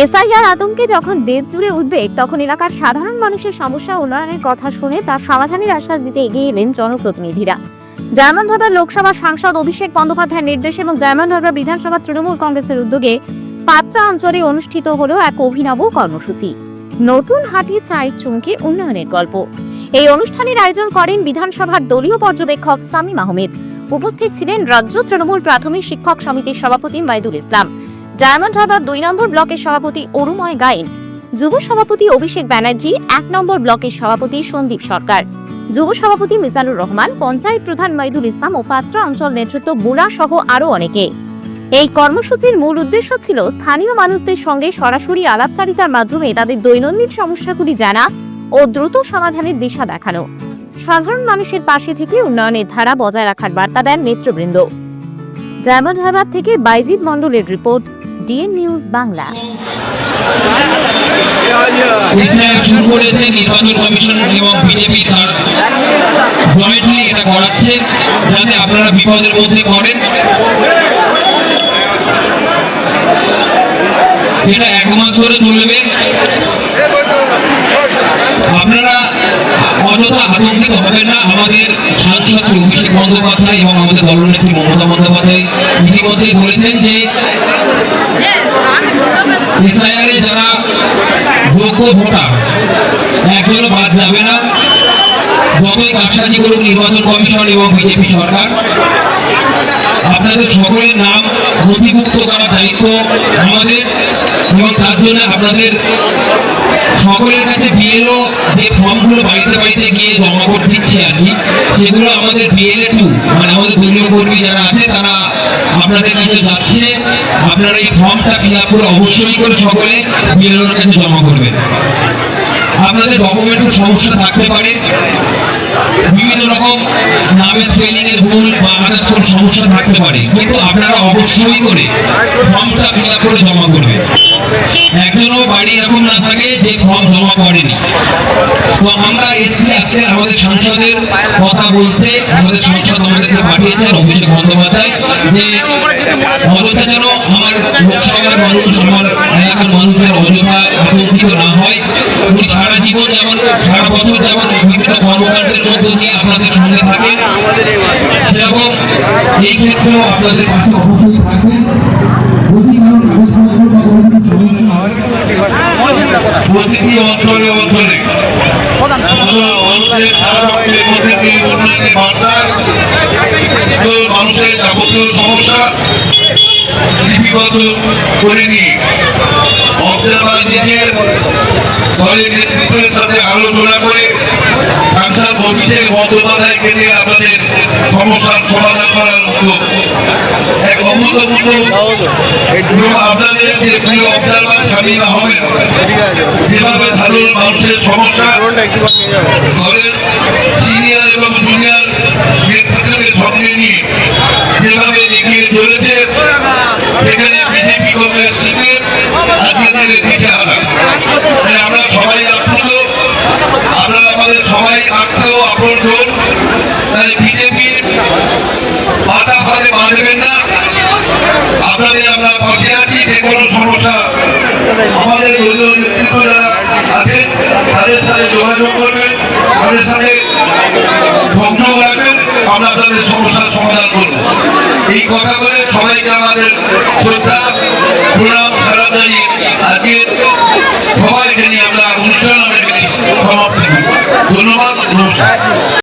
SIR আতঙ্কে যখন দেশ জুড়ে উদ্বেগ, তখন এলাকার সাধারণ মানুষের সমস্যা উন্নয়নের কথা শুনে তার সমাধানের আশ্বাস দিতে এগিয়ে এলেন জনপ্রতিনিধিরা। ডায়মন্ড হারবার লোকসভা সাংসদ অভিষেক বন্দ্যোপাধ্যায়ের নির্দেশ এবং ডায়মন্ড হারবার বিধানসভা তৃণমূল কংগ্রেসের উদ্যোগে পাত্রা অঞ্চলে অনুষ্ঠিত হলো এক অভিনব কর্মসূচি। নতুন হাটি চায়ের চুমকি উন্নয়নের গল্প। এই অনুষ্ঠানের আয়োজন করেন বিধানসভার দলীয় পর্যবেক্ষক সামিম আহমেদ। উপস্থিত ছিলেন রাজ্য তৃণমূল প্রাথমিক শিক্ষক সমিতির সভাপতি মাইদুল ইসলাম। ডায়মন্ড হারবার দুই নম্বর ব্লকের সভাপতি অরুময় গায়েন, যুব সভাপতি অভিষেক ব্যানার্জি, এক নম্বর ব্লকের সভাপতি সন্দীপ সরকার। যুব সভাপতি মিজানুর রহমান, পঞ্চায়েত প্রধান মাইদুল ইসলাম ও পাত্রা অঞ্চল নেতৃত্ব বুড়া সহ আরও অনেকে। এই কর্মসূচির মূল উদ্দেশ্য ছিল স্থানীয় মানুষদের সঙ্গে সরাসরি আলাপচারিতার মাধ্যমে তাদের দৈনন্দিন সমস্যাগুলি জানা ও দ্রুত সমাধানের দিশা দেখানো। সাধারণ মানুষের পাশে থেকে উন্নয়নের ধারা বজায় রাখার বার্তা দেন নেতৃবৃন্দ। ডায়মন্ড হারবার থেকে বাইজিৎ মণ্ডলের রিপোর্ট। DN news Bangla. এটা আপনারা এক মাস ধরে চলবে। আপনারা অযথা আতঙ্কিত হবে না, আমাদের সাংসদ অভিষেক বন্দ্যোপাধ্যায় এবং আমাদের দলনেত্রী মমতা বন্দ্যোপাধ্যায় ইতিমধ্যেই বলেছেন যে এসআইআরে যারা যোগ্য ভোটার একজনও বাদ যাবে না। যতই কারসাজি করুক, নির্বাচন কমিশন এবং বিজেপি সরকার। আপনাদের সকলের নাম নথিভুক্ত করার দায়িত্ব আমাদের এবং তার জন্য আপনাদের সকলের কাছে বিএলও যে ফর্মগুলো বাড়িতে বাড়িতে গিয়ে জমা করে দিচ্ছে আর কি, সেগুলো আমাদের বিএলএ টু মানে আমাদের দলীয় কর্মী যারা আছে তারা আপনাদের কাছে যাচ্ছে। আপনারা এই ফর্মটা ফিল আপ করে অবশ্যই করে সকলে বিএলওর কাছে জমা করবেন। আপনাদের ডকুমেন্টের সমস্যা থাকতে পারে। বিভিন্ন রকম নামের স্পেলিং এর ভুল বা আদার্স কোনো সমস্যা থাকতে পারে। কিন্তু আপনারা অবশ্যই করে ফর্মটা ফিল করে জমা করবেন। একজনও বাড়ি এরকম না থাকে যে ফর্ম জমা করেনি। তো আমরা এসছি আজকে আমাদের সংসদের কথা বলতে। আমাদের সংসদ আমাদেরকে পাঠিয়েছেন অভিষেক বন্দ্যোপাধ্যায়, যে অযথা যেন আমার লোকসভার মানুষ, আমার এলাকার মানুষের অযথা আতঙ্কিত না হয়। উনি সারা জীবন যেমন, সারা বছর যেমন বিভিন্ন কর্মকাণ্ডের মধ্য দিয়ে আপনাদের সঙ্গে থাকেন, সেরকম এই ক্ষেত্রেও আপনাদের পাশে অবশ্যই থাকবেন। মানুষের মধ্যে দিয়ে উন্নয়নের মানুষের যাবতীয় সমস্যা লিপিবদ্ধ করে নিয়ে অবজারভার নিজের দলের নেতৃত্বের সাথে আলোচনা করে সাংসদ অভিষেক বন্দ্যোপাধ্যায়কে নিয়ে আপনাদের সমস্যার সমাধান করার মতো এক অভূতপূর্ণ আপনাদের যে প্রিয় অবজারভার স্বামী আহমেদ যেভাবে সাধারণ মানুষের সমস্যা দলের তাই বিজেপির পাতা ফলে বাঁধবেন না। আপনাদের আমরা পাশে আছি, যে কোনো সমস্যা আমাদের দলীয় নেতৃত্ব যারা আছেন, তাদের সাথে যোগাযোগ করবেন, তাদের সাথে সংযোগ রাখবেন, আমরা আপনাদের সমস্যার সমাধান করব। এই কথা বলে সবাইকে আমাদের শ্রদ্ধা, প্রণাম সালাম জানিয়ে আজকে সবাইকে নিয়ে আমরা অনুষ্ঠান আমরা সমাপ্ত। ধন্যবাদ, নমস্কার।